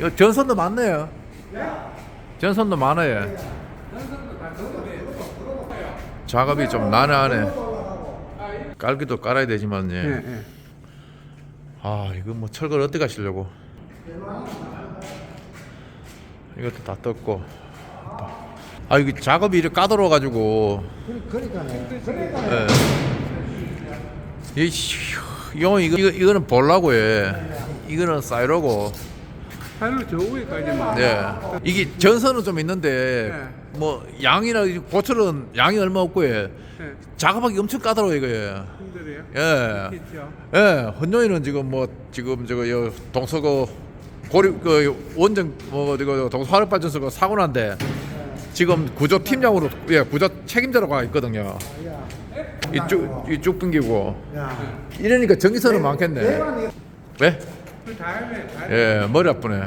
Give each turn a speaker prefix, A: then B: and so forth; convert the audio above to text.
A: 예. 전선도 많네요. 전선도 많아요. 작업이 좀 난해하네. 깔기도 깔아야 되지만 예.
B: 예, 예.
A: 아 이거 뭐 철거를 어떻게 하시려고? 이것도 다 떴고. 아 이게 작업이 이렇게 까다로워 가지고
C: 그러니까네. 그러니까
A: 이 이거 이거 이거- 이거는 볼라고 해. 이거는 사이로고.
B: 하늘 저 위에까지만.
A: 네. 이게 전선은 좀 있는데 뭐 양이나 고철은 양이 얼마 없고 예.
B: 예.
A: 작업하기 엄청 까다로워 이거예요.
B: 힘들어요.
A: 예.
B: 그렇죠.
A: 예. 헌정이는 지금 뭐 지금 저거 요 동서고 고리 그 원전 뭐 이거 동서 화력 발전소가 사고 난데 지금 구조 팀장으로 예 구조 책임자로 가 있거든요. 이쭉 이쭉 끊기고
C: 야.
A: 이러니까 전기선은 많겠네. 네?
B: 그 다음에 다음에
A: 예 머리 아프네.